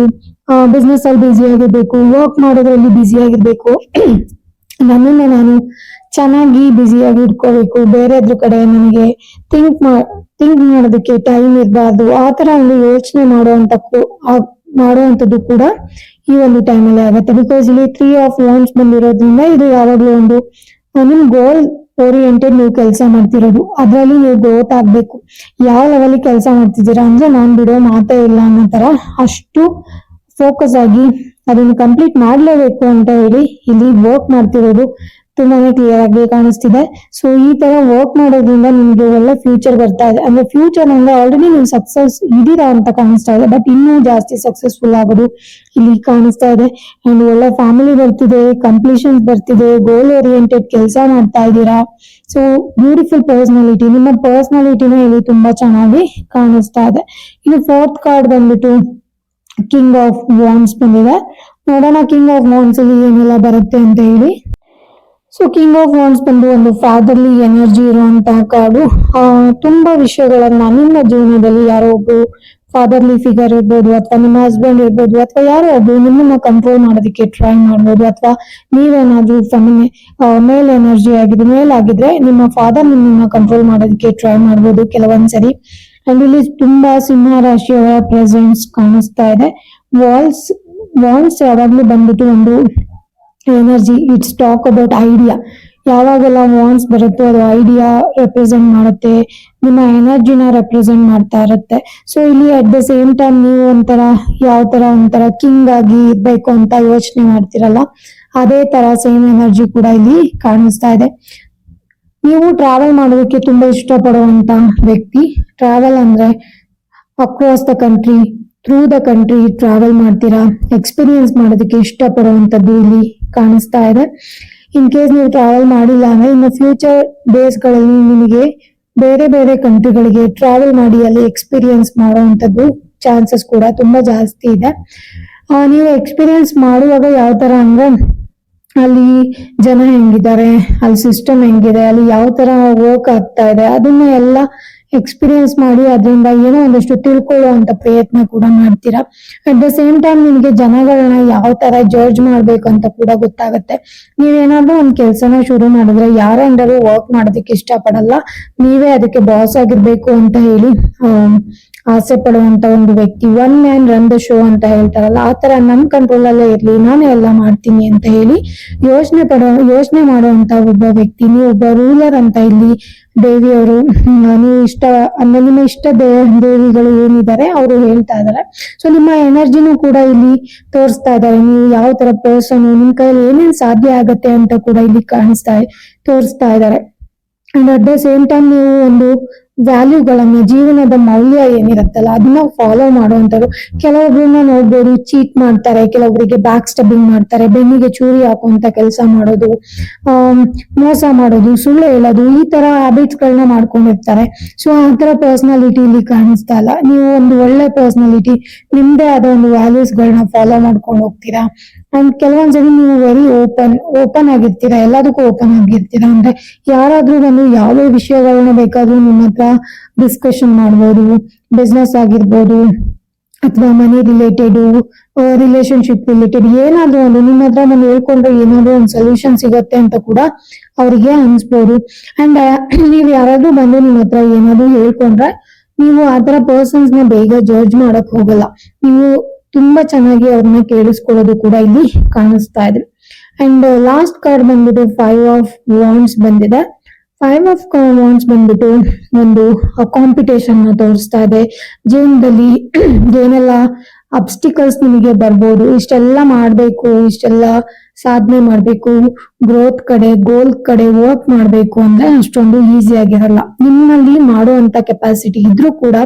ಬಿಸ್ನೆಸ್ ಅಲ್ಲಿ ಬ್ಯುಸಿ ಆಗಿರ್ಬೇಕು ವರ್ಕ್ ಮಾಡೋದ್ರಲ್ಲಿ ಬ್ಯುಸಿ ಆಗಿರ್ಬೇಕು. ನನ್ನನ್ನ ನಾನು ಚೆನ್ನಾಗಿ ಬ್ಯುಸಿಯಾಗಿ ಇಟ್ಕೋಬೇಕು ಬೇರೆದ್ರ ಕಡೆ ನನಗೆ ಥಿಂಕ್ ಮಾ ಥಿಂಕ್ ಮಾಡೋದಕ್ಕೆ ಟೈಮ್ ಇರಬಾರ್ದು. ಆ ತರ ಒಂದು ಯೋಚನೆ ಮಾಡುವಂತ ಮಾಡುವಂತದ್ದು ಕೂಡ ಈ ಒಂದು ಟೈಮಲ್ಲಿ ಆಗುತ್ತೆ. ಬಿಕಾಸ್ ಇಲ್ಲಿ ತ್ರೀ ಆಫ್ ಲಾಂಚ್ ಬಂದಿರೋದ್ರಿಂದ ಇದು ಯಾವಾಗಲೂ ಒಂದು ನಿಮ್ ಗೋಲ್ ಓರಿಯೆಂಟೆಡ್ ನೀವು ಕೆಲಸ ಮಾಡ್ತಿರೋದು. ಅದರಲ್ಲಿ ನೀವು ಗ್ರೋತ್ ಆಗ್ಬೇಕು. ಯಾವ ಲೆವೆಲ್ ಕೆಲಸ ಮಾಡ್ತಿದ್ದೀರಾ ಅಂದ್ರೆ ನಾನ್ ಬಿಡೋ ಮಾತೇ ಇಲ್ಲ ಅನ್ನೋ ತರ ಅಷ್ಟು ಫೋಕಸ್ ಆಗಿ ಅದನ್ನು ಕಂಪ್ಲೀಟ್ ಮಾಡ್ಲೇಬೇಕು ಅಂತ ಹೇಳಿ ಇಲ್ಲಿ ವರ್ಕ್ ಮಾಡ್ತಿರೋದು. ತುಂಬಾನೇ ಕ್ಲಿಯರ್ ಆಗಿ ಕಾಣಿಸ್ತಿದೆ. ಸೊ ಈ ತರ ವರ್ಕ್ ಮಾಡೋದ್ರಿಂದ ನಿಮ್ಗೆ ಒಳ್ಳೆ ಫ್ಯೂಚರ್ ಬರ್ತಾ ಇದೆ. ಅಂದ್ರೆ ಫ್ಯೂಚರ್ ಅಂದ್ರೆ ಆಲ್ರೆಡಿ ನೀವು ಸಕ್ಸಸ್ ಇದೀರಾ ಅಂತ ಕಾಣಿಸ್ತಾ ಇದೆ. ಬಟ್ ಇನ್ನೂ ಜಾಸ್ತಿ ಸಕ್ಸಸ್ಫುಲ್ ಆಗೋದು ಇಲ್ಲಿ ಕಾಣಿಸ್ತಾ ಇದೆ. ಅಂಡ್ ಒಳ್ಳೆ ಫ್ಯಾಮಿಲಿ ಬರ್ತಿದೆ ಕಂಪ್ಲೀಷನ್ಸ್ ಬರ್ತಿದೆ ಗೋಲ್ ಓರಿಯೆಂಟೆಡ್ ಕೆಲಸ ಮಾಡ್ತಾ ಇದ್ದೀರಾ. ಸೊ ಬ್ಯೂಟಿಫುಲ್ ಪರ್ಸನಾಲಿಟಿ ನಿಮ್ಮ ಪರ್ಸನಾಲಿಟಿನ ಇಲ್ಲಿ ತುಂಬಾ ಚೆನ್ನಾಗಿ ಕಾಣಿಸ್ತಾ ಇದೆ. ಇನ್ನು ಫೋರ್ತ್ ಕಾರ್ಡ್ ಬಂದ್ಬಿಟ್ಟು ಕಿಂಗ್ ಆಫ್ ವಾನ್ಸ್ ಬಂದಿದೆ. ನೋಡೋಣ ಕಿಂಗ್ ಆಫ್ ವಾನ್ಸ್ ಅಲ್ಲಿ ಏನೆಲ್ಲ ಬರುತ್ತೆ ಅಂತ ಹೇಳಿ. ಸೊ ಕಿಂಗ್ ಆಫ್ ವಾನ್ಸ್ ಬಂದು ಒಂದು ಫಾದರ್ಲಿ ಎನರ್ಜಿ ಇರುವಂತಹ ಕಾರ್ಡು ತುಂಬಾ ವಿಷಯಗಳನ್ನ ನಿಮ್ಮ ಜೀವನದಲ್ಲಿ ಯಾರೋ ಒಬ್ರು ಫಾದರ್ಲಿ ಫಿಗರ್ ಇರ್ಬೋದು, ಅಥವಾ ನಿಮ್ಮ ಹಸ್ಬೆಂಡ್ ಇರ್ಬೋದು, ಅಥವಾ ಯಾರೋ ಒಬ್ರು ನಿಮ್ಮನ್ನ ಕಂಟ್ರೋಲ್ ಮಾಡೋದಕ್ಕೆ ಟ್ರೈ ಮಾಡ್ಬೋದು, ಅಥವಾ ನೀವೇನಾದ್ರೂ ಫೆಮಿನಿ ಮೇಲ್ ಎನರ್ಜಿ ಆಗಿದೆ ಮೇಲ್ ಆಗಿದ್ರೆ ನಿಮ್ಮ ಫಾದರ್ ನಿಮ್ಮನ್ನ ಕಂಟ್ರೋಲ್ ಮಾಡೋದಕ್ಕೆ ಟ್ರೈ ಮಾಡ್ಬೋದು ಕೆಲವೊಂದ್ಸರಿ ಅಂಡ್ ಇಲ್ಲಿ ತುಂಬಾ ಸಿಂಹ ರಾಶಿಯವರ ಪ್ರೆಸೆನ್ಸ್ ಕಾಣಿಸ್ತಾ ಇದೆ. ವಾಲ್ಸ್ ವಾಲ್ಸ್ ಯಾವಾಗ್ಲೂ ಬಂದ್ಬಿಟ್ಟು ಒಂದು energy it's talk about idea ಯಾವಾಗೆಲ್ಲ wands ಬರುತ್ತೋ ಅದು ಐಡಿಯಾ ರೆಪ್ರೆಸೆಂಟ್ ಮಾಡುತ್ತೆ, ನಿಮ್ಮ ಎನರ್ಜಿನ ರೆಪ್ರೆಸೆಂಟ್ ಮಾಡ್ತಾ ಇರುತ್ತೆ. ಸೊ ಇಲ್ಲಿ ಅಟ್ ದ ಸೇಮ್ ಟೈಮ್ ನೀವು ಒಂಥರ, ಯಾವ ತರ ಒಂಥರ ಕಿಂಗ್ ಆಗಿ ಇರ್ಬೇಕು ಅಂತ ಯೋಚನೆ ಮಾಡ್ತಿರಲ್ಲ, ಅದೇ ತರ ಸೇಮ್ ಎನರ್ಜಿ ಕೂಡ ಇಲ್ಲಿ ಕಾಣಿಸ್ತಾ ಇದೆ. ನೀವು ಟ್ರಾವೆಲ್ ಮಾಡೋದಕ್ಕೆ ತುಂಬಾ ಇಷ್ಟಪಡುವಂತ ವ್ಯಕ್ತಿ ಟ್ರಾವೆಲ್ ಅಂದ್ರೆ across the country through the country travel ಮಾಡ್ತೀರಾ ಎಕ್ಸ್ಪೀರಿಯನ್ಸ್ ಮಾಡೋದಕ್ಕೆ ಇಷ್ಟಪಡುವಂತದ್ದು ಇಲ್ಲಿ ಕಾಣಿಸ್ತಾ ಇದೆ. ಇನ್ ಕೇಸ್ ನೀವು ಟ್ರಾವೆಲ್ ಮಾಡಿಲ್ಲ ಅಂದ್ರೆ ಇನ್ನು ಫ್ಯೂಚರ್ ಡೇಸ್ಗಳಲ್ಲಿ ನಿಮಗೆ ಬೇರೆ ಬೇರೆ ಕಂಟ್ರಿಗಳಿಗೆ ಟ್ರಾವೆಲ್ ಮಾಡಿ ಅಲ್ಲಿ ಎಕ್ಸ್ಪೀರಿಯನ್ಸ್ ಮಾಡುವಂತದ್ದು ಚಾನ್ಸಸ್ ಕೂಡ ತುಂಬಾ ಜಾಸ್ತಿ ಇದೆ. ನೀವು ಎಕ್ಸ್ಪೀರಿಯನ್ಸ್ ಮಾಡುವಾಗ ಯಾವ ತರ ಅಂದ್ರೆ ಅಲ್ಲಿ ಜನ ಹೆಂಗಿದ್ದಾರೆ, ಅಲ್ಲಿ ಸಿಸ್ಟಮ್ ಹೆಂಗಿದೆ, ಅಲ್ಲಿ ಯಾವ ತರ ವರ್ಕ್ ಆಗ್ತಾ ಇದೆ ಅದನ್ನ ಎಲ್ಲ ಎಕ್ಸ್ಪೀರಿಯನ್ಸ್ ಮಾಡಿ ಅದರಿಂದ ಏನೋ ಒಂದಷ್ಟು ತಿಳ್ಕೊಳ್ಳುವಂತ ಪ್ರಯತ್ನ ಕೂಡ ಮಾಡ್ತೀರಾ? ಅಟ್ ದ ಸೇಮ್ ಟೈಮ್ ನಿಮಗೆ ಜನಗಳನ್ನ ಯಾವ ತರ ಜಡ್ಜ್ ಮಾಡ್ಬೇಕು ಅಂತ ಕೂಡ ಗೊತ್ತಾಗುತ್ತೆ. ನೀವೇನಾದ್ರೂ ಒಂದ್ ಕೆಲ್ಸನ ಶುರು ಮಾಡಿದ್ರೆ ಯಾರ ವರ್ಕ್ ಮಾಡೋದಕ್ಕೆ ಇಷ್ಟಪಡಲ್ಲ. ನೀವೇ ಅದಕ್ಕೆ ಬಾಸ್ ಆಗಿರ್ಬೇಕು ಅಂತ ಹೇಳಿ ಆಸೆ ಪಡುವಂತ ಒಂದು ವ್ಯಕ್ತಿ one man run the show ಅಂತ ಹೇಳ್ತಾರಲ್ಲ, ಆ ತರ ನಮ್ ಕಂಟ್ರೋಲ್ ಅಲ್ಲೇ ಇರ್ಲಿ, ನಾನೇ ಎಲ್ಲ ಮಾಡ್ತೀನಿ ಅಂತ ಹೇಳಿ ಯೋಚನೆ ಪಡೋ ಯೋಚನೆ ಮಾಡುವಂತ ಒಬ್ಬ ವ್ಯಕ್ತಿ, ನೀವು ಒಬ್ಬ ರೂಲರ್ ಅಂತ ಇಲ್ಲಿ ದೇವಿಯವರು ನೀವು ಇಷ್ಟ, ಅಂದ್ರೆ ನಿಮ್ಮ ಇಷ್ಟ ದೇ- ದೇವಿಗಳು ಏನಿದ್ದಾರೆ ಅವರು ಹೇಳ್ತಾ ಇದಾರೆ. ಸೊ ನಿಮ್ಮ ಎನರ್ಜಿನೂ ಕೂಡ ಇಲ್ಲಿ ತೋರಿಸ್ತಾ ಇದ್ದಾರೆ ನೀವು ಯಾವ ತರ ಪರ್ಸನ್ ನಿಮ್ ಕೈಯಲ್ಲಿ ಏನೇನ್ ಸಾಧ್ಯ ಆಗತ್ತೆ ಅಂತ ಕೂಡ ಇಲ್ಲಿ ಕಾಣಿಸ್ತಾ, ತೋರಿಸ್ತಾ ಇದ್ದಾರೆ and at the same time ನೀವು ಒಂದು ವ್ಯಾಲ್ಯೂಗಳನ್ನ ಜೀವನದ ಮೌಲ್ಯ ಏನಿರುತ್ತಲ್ಲ, ಅದನ್ನ ಫಾಲೋ ಮಾಡುವಂತವ್ರು ಕೆಲವೊಬ್ಬರನ್ನ ನೋಡ್ಬೋದು ಚೀಟ್ ಮಾಡ್ತಾರೆ ಕೆಲವೊಬ್ಬರಿಗೆ ಬ್ಯಾಕ್ ಸ್ಟಬ್ಬಿಂಗ್ ಮಾಡ್ತಾರೆ, ಬೆನ್ನಿಗೆ ಚೂರಿ ಹಾಕುವಂತ ಕೆಲಸ ಮಾಡೋದು ಮೋಸ ಮಾಡೋದು, ಸುಳ್ಳು ಹೇಳೋದು, ಈ ತರ ಹ್ಯಾಬಿಟ್ಸ್ ಗಳನ್ನ ಮಾಡ್ಕೊಂಡಿರ್ತಾರೆ. ಸೊ ಆ ತರ ಪರ್ಸನಾಲಿಟಿ ಇಲ್ಲಿ ಕಾಣಿಸ್ತಾ ಇಲ್ಲ. ನೀವು ಒಂದು ಒಳ್ಳೆ ಪರ್ಸನಾಲಿಟಿ ನಿಮ್ದೇ ಆದ ಒಂದು ವ್ಯಾಲ್ಯೂಸ್ ಗಳನ್ನ ಫಾಲೋ ಮಾಡ್ಕೊಂಡು ಹೋಗ್ತೀರಾ? ಅಂಡ್ ಕೆಲವೊಂದ್ಸರಿ ನೀವು ವೆರಿ ಓಪನ್ ಓಪನ್ ಆಗಿರ್ತೀರಾ, ಎಲ್ಲದಕ್ಕೂ ಓಪನ್ ಆಗಿರ್ತೀರಾ? ಅಂದ್ರೆ ಯಾರಾದ್ರೂ ಬಂದು ಯಾವುದೇ ವಿಷಯಗಳನ್ನ ಬೇಕಾದ್ರೂ ನಿಮ್ಮ ಹತ್ರ ಡಿಸ್ಕಷನ್ ಮಾಡ್ಬೋದು ಬಿಸ್ನೆಸ್ ಆಗಿರ್ಬೋದು, ಅಥವಾ ಮನಿ ರಿಲೇಟೆಡ್ ರಿಲೇಶನ್ಶಿಪ್ ರಿಲೇಟೆಡ್ ಏನಾದ್ರೂ ಒಂದು ನಿಮ್ಮ ಹತ್ರ ಬಂದು ಹೇಳ್ಕೊಂಡ್ರೆ ಏನಾದ್ರೂ ಒಂದು ಸೊಲ್ಯೂಷನ್ ಸಿಗತ್ತೆ ಅಂತ ಕೂಡ ಅವರಿಗೆ ಅನ್ಸ್ಬೋದು. ಅಂಡ್ ನೀವು ಯಾರಾದ್ರೂ ಬಂದು ನಿಮ್ಮ ಹತ್ರ ಏನಾದ್ರೂ ಹೇಳ್ಕೊಂಡ್ರೆ ನೀವು ಆತರ ಪರ್ಸನ್ಸ್ನ ಬೇಗ ಜಡ್ಜ್ ಮಾಡಕ್ ಹೋಗಲ್ಲ. ನೀವು ತುಂಬಾ ಚೆನ್ನಾಗಿ ಅವ್ರನ್ನ ಕೇಳಿಸ್ಕೊಳ್ಳೋದು ಕೂಡ ಇಲ್ಲಿ ಕಾಣಿಸ್ತಾ ಇದೆ. ಅಂಡ್ ಲಾಸ್ಟ್ ಕಾರ್ಡ್ ಬಂದ್ಬಿಟ್ಟು ಫೈವ್ ಆಫ್ ವಾಂಡ್ಸ್ ಬಂದಿದೆ. ಫೈವ್ ಆಫ್ ವಾಂಡ್ಸ್ ಬಂದ್ಬಿಟ್ಟು ಒಂದು ಕಾಂಪಿಟೇಷನ್ನ ತೋರಿಸ್ತಾ ಇದೆ. ಜೀವನದಲ್ಲಿ ಏನೆಲ್ಲ ಅಬ್ಸ್ಟಿಕಲ್ಸ್ ನಿಮಗೆ ಬರ್ಬೋದು, ಇಷ್ಟೆಲ್ಲ ಮಾಡ್ಬೇಕು, ಇಷ್ಟೆಲ್ಲ ಸಾಧನೆ ಮಾಡ್ಬೇಕು ಗ್ರೋತ್ ಕಡೆ ಗೋಲ್ ಕಡೆ ವರ್ಕ್ ಮಾಡ್ಬೇಕು ಅಂದ್ರೆ ಅಷ್ಟೊಂದು ಈಸಿ ಆಗಿರಲ್ಲ. ನಿಮ್ಮಲ್ಲಿ ಮಾಡುವಂತ ಕೆಪಾಸಿಟಿ ಇದ್ರೂ ಕೂಡ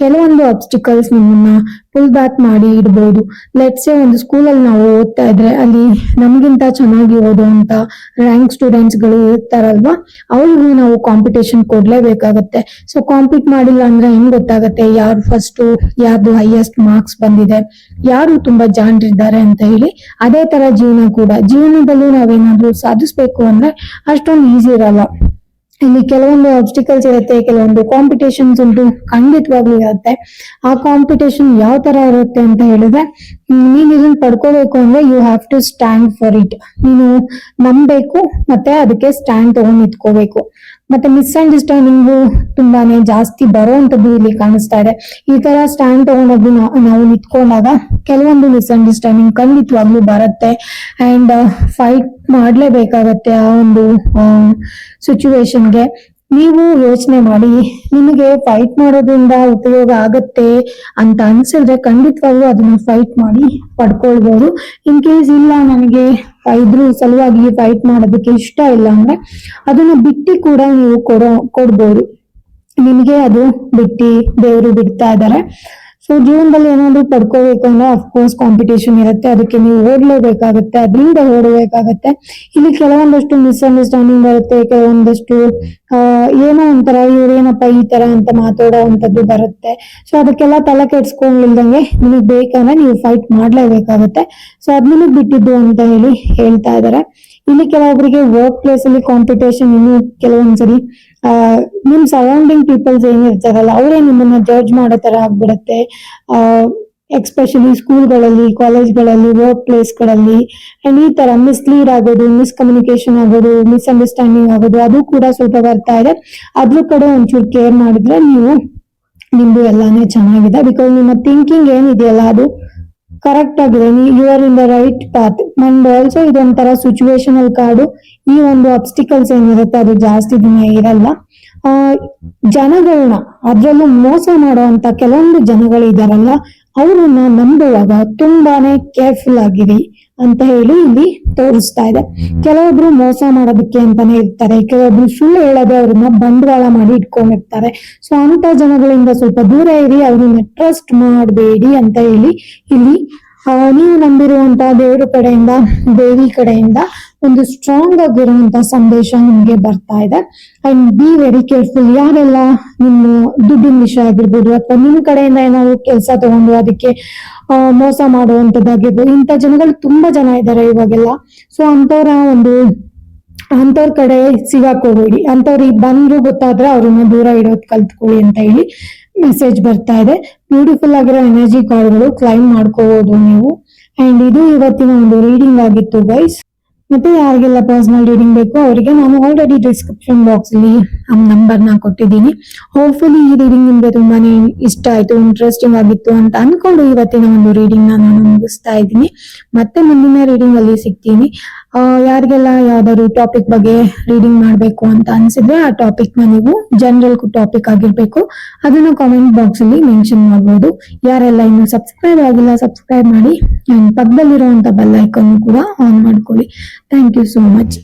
ಕೆಲವೊಂದು ಅಬ್ಸ್ಟಿಕಲ್ಸ್ ನಿಮ್ಮನ್ನ ಫುಲ್ ಬ್ಯಾಕ್ ಮಾಡಿ ಇಡ್ಬೋದು. ಲೆಟ್ಸ್ ಒಂದು ಸ್ಕೂಲಲ್ಲಿ ನಾವು ಓದ್ತಾ ಇದ್ರೆ ಅಲ್ಲಿ ನಮಗಿಂತ ಚೆನ್ನಾಗಿ ಓದುವಂತ ರ್ಯಾಂಕ್ ಸ್ಟೂಡೆಂಟ್ಸ್ಗಳು ಇರ್ತಾರಲ್ವಾ, ಅವ್ರಿಗೆ ನಾವು ಕಾಂಪಿಟೇಷನ್ ಕೊಡ್ಲೇಬೇಕಾಗತ್ತೆ. ಸೊ ಕಾಂಪೀಟ್ ಮಾಡಿಲ್ಲ ಅಂದ್ರೆ ಹೆಂಗ್ ಗೊತ್ತಾಗತ್ತೆ ಯಾರು ಫಸ್ಟ್ ಯಾರ್ದು ಹೈಯೆಸ್ಟ್ ಮಾರ್ಕ್ಸ್ ಬಂದಿದೆ, ಯಾರು ತುಂಬಾ ಜಾಣರಿದ್ದಾರೆ ಅಂತ ಹೇಳಿ. ಅದೇ ತರ ಜೀವನ ಕೂಡ. ಜೀವನದಲ್ಲೂ ನಾವೇನಾದ್ರೂ ಸಾಧಿಸ್ಬೇಕು ಅಂದ್ರೆ ಅಷ್ಟೊಂದು ಈಸಿ ಇರಲ್ಲ. ಇಲ್ಲಿ ಕೆಲವೊಂದು ಆಬ್ಸ್ಟಿಕಲ್ಸ್ ಇರುತ್ತೆ, ಕೆಲವೊಂದು ಕಾಂಪಿಟೇಷನ್ಸ್ ಉಂಟು, ಖಂಡಿತವಾಗ್ಲೂ ಇರುತ್ತೆ. ಆ ಕಾಂಪಿಟೇಷನ್ ಯಾವ ತರ ಇರುತ್ತೆ ಅಂತ ಹೇಳಿದ್ರೆ ನೀನು ನೀನ್ ಇದನ್ನ ಪಡ್ಕೋಬೇಕು ಅಂದ್ರೆ you have to stand for it ನೀನು ನಂಬಬೇಕು, ಮತ್ತೆ ಅದಕ್ಕೆ ಸ್ಟ್ಯಾಂಡ್ ತಗೊಂಡ್ ನಿಂತ್ಕೋಬೇಕು. ಮತ್ತೆ ಮಿಸ್ಅಂಡರ್ಸ್ಟ್ಯಾಂಡಿಂಗ್ ತುಂಬಾನೇ ಜಾಸ್ತಿ ಬರುವಂತದ್ದು ಇಲ್ಲಿ ಕಾಣಿಸ್ತಾ ಇದೆ. ಈ ತರ ಸ್ಟ್ಯಾಂಡ್ ತಗೊಂಡೋಗಿ ನಾವು ನಿಂತ್ಕೊಂಡಾಗ ಕೆಲವೊಂದು ಮಿಸ್ಅಂಡರ್ಸ್ಟ್ಯಾಂಡಿಂಗ್ ಖಂಡಿತವಾಗ್ಲೂ ಬರುತ್ತೆ. ಅಂಡ್ ಫೈಟ್ ಮಾಡ್ಲೇಬೇಕಾಗತ್ತೆ ಆ ಒಂದು ಸಿಚುವೇಶನ್ಗೆ ನೀವು ಯೋಚನೆ ಮಾಡಿ, ನಿಮಗೆ ಫೈಟ್ ಮಾಡೋದ್ರಿಂದ ಉಪಯೋಗ ಆಗತ್ತೆ ಅಂತ ಅನ್ಸಿದ್ರೆ ಖಂಡಿತವಾಗ್ಲೂ ಅದನ್ನ ಫೈಟ್ ಮಾಡಿ ಪಡ್ಕೊಳ್ಬಹುದು ಇನ್ ಕೇಸ್ ಇಲ್ಲ, ನನಗೆ ಇದ್ರ ಸಲುವಾಗಿ ಫೈಟ್ ಮಾಡೋದಕ್ಕೆ ಇಷ್ಟ ಇಲ್ಲ ಅಂದ್ರೆ ಅದನ್ನ ಬಿಟ್ಟು ಕೂಡ ನೀವು ಕೊಡೋ, ಕೊಡ್ಬೋದು. ನಿಮಗೆ ಅದು ಬಿಟ್ಟು, ದೇವರು ಬಿಡ್ತಾ ಇದ್ದಾರೆ. ಸೊ ಜೀವನದಲ್ಲಿ ಏನಾದ್ರು ಪಡ್ಕೋಬೇಕು ಅಂದ್ರೆ ಅಫ್ಕೋರ್ಸ್ ಕಾಂಪಿಟೇಷನ್ ಇರುತ್ತೆ. ಅದಕ್ಕೆ ನೀವು ಓಡ್ಲೇಬೇಕಾಗತ್ತೆ ಅದರಿಂದ ಓಡಬೇಕಾಗತ್ತೆ. ಇಲ್ಲಿ ಕೆಲವೊಂದಷ್ಟು ಮಿಸ್ಅಂಡರ್ಸ್ಟ್ಯಾಂಡಿಂಗ್ ಬರುತ್ತೆ, ಕೆಲವೊಂದಷ್ಟು ಏನೋ ಒಂಥರ ಇವ್ರೇನಪ್ಪ ಈ ತರ ಅಂತ ಮಾತಾಡೋವಂಥದ್ದು ಬರುತ್ತೆ. ಸೊ ಅದಕ್ಕೆಲ್ಲ ತಲೆ ಕೆಡ್ಸ್ಕೊಂಡಿಲ್ದಂಗೆ ನಿಮಗೆ ಬೇಕಂದ್ರೆ ನೀವು ಫೈಟ್ ಮಾಡ್ಲೇಬೇಕಾಗತ್ತೆ. ಸೊ ಅದ್ ನಿಮಗೆ ಬಿಟ್ಟಿದ್ದು ಅಂತ ಹೇಳಿ ಹೇಳ್ತಾ ಇದಾರೆ ಇಲ್ಲಿ ಕೆಲವೊಬ್ಬರಿಗೆ ವರ್ಕ್ ಪ್ಲೇಸ್ ಅಲ್ಲಿ ಕಾಂಪಿಟೇಷನ್ ಇನ್ನು ಕೆಲವೊಂದ್ಸರಿ ಆ, ನಿಮ್ ಸರೌಂಡಿಂಗ್ ಪೀಪಲ್ಸ್ ಏನಿರ್ತಾರಲ್ಲ ಅವರೇ ನಿಮ್ಮನ್ನ ಜಡ್ಜ್ ಮಾಡೋ ತರ ಆಗ್ಬಿಡತ್ತೆ. ಆ ಎಕ್ಸ್ಪೆಷಲಿ ಸ್ಕೂಲ್ಗಳಲ್ಲಿ ಕಾಲೇಜ್ಗಳಲ್ಲಿ ವರ್ಕ್ ಪ್ಲೇಸ್ಗಳಲ್ಲಿ ಗಳಲ್ಲಿ ಈ ತರ ಮಿಸ್ಲೀಡ್ ಆಗೋದು ಮಿಸ್ಕಮ್ಯುನಿಕೇಶನ್ ಆಗೋದು ಮಿಸ್ಅಂಡರ್ಸ್ಟ್ಯಾಂಡಿಂಗ್ ಆಗೋದು, ಅದು ಕೂಡ ಸ್ವಲ್ಪ ಬರ್ತಾ ಇದೆ. ಅದ್ರ ಕಡೆ ಒಂಚೂರು ಕೇರ್ ಮಾಡಿದ್ರೆ ನೀವು ನಿಮ್ದು ಎಲ್ಲಾನೇ ಚೆನ್ನಾಗಿದೆ. ಬಿಕಾಸ್ ನಿಮ್ಮ ಥಿಂಕಿಂಗ್ ಏನಿದೆಯಲ್ಲ ಅದು ಕರೆಕ್ಟ್ ಆಗಿದೆ. You are in the right path and also ಇದೊಂಥರ ಸಿಚುವೇಶನಲ್ ಕಾರ್ಡು ಈ ಒಂದು ಅಬ್ಸ್ಟಿಕಲ್ಸ್ ಏನಿರುತ್ತೆ, ಅದು ಜಾಸ್ತಿ ದಿನ ಇರಲ್ಲ. ಆ ಜನಗಳನ್ನ ಅದ್ರಲ್ಲೂ ಮೋಸ ಮಾಡುವಂತ ಕೆಲವೊಂದು ಜನಗಳು ಇದಾರಲ್ಲ ಅವ್ರನ್ನ ನಂಬುವಾಗ ತುಂಬಾನೇ ಕೇರ್ಫುಲ್ ಆಗಿರಿ. ಅಂತ ಹೇಳಿ ಇಲ್ಲಿ ತೋರಿಸ್ತಾ ಇದೆ. ಕೆಲವೊಬ್ರು ಮೋಸ ಮಾಡೋದಕ್ಕೆ ಅಂತಾನೆ ಇರ್ತಾರೆ. ಕೆಲವೊಬ್ರು ಸುಳ್ಳು ಹೇಳದೆ ಅವ್ರನ್ನ ಬಂಡವಾಳ ಮಾಡಿ ಇಟ್ಕೊಂಡಿರ್ತಾರೆ. ಸೊ ಅಂತ ಜನಗಳಿಂದ ಸ್ವಲ್ಪ ದೂರ ಇರಿ, ಅವ್ರನ್ನ ಟ್ರಸ್ಟ್ ಮಾಡಬೇಡಿ ಅಂತ ಹೇಳಿ ಇಲ್ಲಿ ನೀವು ನಂಬಿರುವಂತ ದೇವರ ಕಡೆಯಿಂದ, ದೇವಿ ಕಡೆಯಿಂದ ಒಂದು ಸ್ಟ್ರಾಂಗ್ ಆಗಿರುವಂತ ಸಂದೇಶ ನಿಮ್ಗೆ ಬರ್ತಾ ಇದೆ. ಅಂಡ್ ಬಿ ವೆರಿ ಕೇರ್ಫುಲ್ ಯಾರೆಲ್ಲ ನಿಮ್ಮ ದುಡ್ಡಿನ ವಿಷಯ ಆಗಿರ್ಬೋದು ಅಥವಾ ನಿಮ್ ಕಡೆಯಿಂದ ಏನಾದ್ರು ಕೆಲಸ ತಗೊಂಡು ಅದಕ್ಕೆ ಮೋಸ ಮಾಡುವಂತದ್ದಾಗಿರ್ಬೋದು, ಇಂಥ ಜನಗಳು ತುಂಬಾ ಜನ ಇದ್ದಾರೆ ಇವಾಗೆಲ್ಲ. ಸೊ ಅಂತವ್ರ ಒಂದು ಅಂತವ್ರ ಕಡೆ ಸಿಗಾಕೋಬೇಡಿ ಅಂತವ್ರಿಗೆ ಬಂದ್ರು ಗೊತ್ತಾದ್ರೆ ಅವ್ರನ್ನ ದೂರ ಇಡೋದ್ ಕಲ್ತ್ಕೊಳ್ಳಿ ಅಂತ ಹೇಳಿ. ಮೆಸೇಜ್ ಬರ್ತಾ ಇದೆ. ಬ್ಯೂಟಿಫುಲ್ ಆಗಿರೋ ಎನರ್ಜಿ ಕಾರ್ಡ್ಗಳು ಕ್ಲೈಮ್ ಮಾಡ್ಕೋಬಹುದು ನೀವು. ಅಂಡ್ ಇದು ಇವತ್ತಿನ ಒಂದು ರೀಡಿಂಗ್ ಆಗಿತ್ತು ಗೈಸ್ ಮತ್ತೆ ಯಾರಿಗೆಲ್ಲ ಪರ್ಸನಲ್ ರೀಡಿಂಗ್ ಬೇಕು, ಅವರಿಗೆ ನಾನು ಆಲ್ರೆಡಿ ಡಿಸ್ಕ್ರಿಪ್ಷನ್ ಬಾಕ್ಸ್ ಅಲ್ಲಿ ನಂಬರ್ನ ಕೊಟ್ಟಿದ್ದೀನಿ. ಹೋಪ್ಫುಲಿ ಈ ರೀಡಿಂಗ್ ನಿಮ್ಗೆ ತುಂಬಾನೇ ಇಷ್ಟ ಆಯ್ತು ಇಂಟ್ರೆಸ್ಟಿಂಗ್ ಆಗಿತ್ತು ಅಂತ ಅನ್ಕೊಂಡು ಇವತ್ತಿನ ಒಂದು ರೀಡಿಂಗ್ ನಾನು ಮುಗಿಸ್ತಾ ಇದ್ದೀನಿ. ಮತ್ತೆ ಮುಂದಿನ ರೀಡಿಂಗ್ ಅಲ್ಲಿ ಸಿಗ್ತೀನಿ. ಯಾರಿಗೆಲ್ಲ ಯಾವ್ದಾದ್ರು ಟಾಪಿಕ್ ಬಗ್ಗೆ ರೀಡಿಂಗ್ ಮಾಡಬೇಕು ಅಂತ ಅನ್ಸಿದ್ರೆ ಆ ಟಾಪಿಕ್ನ ನೀವು ಜನರಲ್ ಟಾಪಿಕ್ ಆಗಿರ್ಬೇಕು. ಅದನ್ನ ಕಾಮೆಂಟ್ ಬಾಕ್ಸ್ ಅಲ್ಲಿ ಮೆನ್ಷನ್ ಮಾಡಬಹುದು ಯಾರೆಲ್ಲ ಇನ್ನು ಸಬ್ಸ್ಕ್ರೈಬ್ ಆಗಿಲ್ಲ ಸಬ್ಸ್ಕ್ರೈಬ್ ಮಾಡಿ ಪಕ್ಕದಲ್ಲಿರುವಂತ ಬೆಲ್ ಐಕನ್ ಕೂಡ ಆನ್ ಮಾಡ್ಕೊಳ್ಳಿ. Thank you so much